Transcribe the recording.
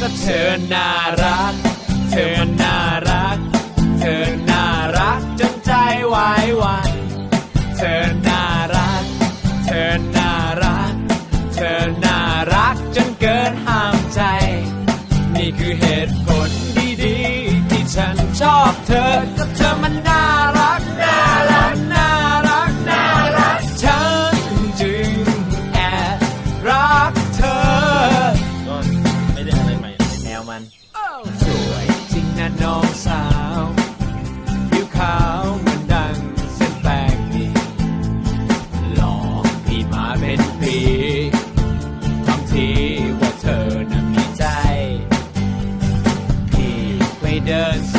ก็เธอน่ารัก เธอมันน่ารัก เธอน่ารักจนใจไหวหวันเธอน่ารัก เธอน่ารัก เธอน่ารักจนเกินห้ามใจ นี่คือเหตุผลดีๆที่ฉันชอบเธอก็เธอ มันสวยจริงนะน้องสาวผิวขาวเหมือนดังเส้นแป้งนี่หลอกพี่มาเป็นปีทำทีว่าเธอน่ะมีใจ พี่ไปเดิน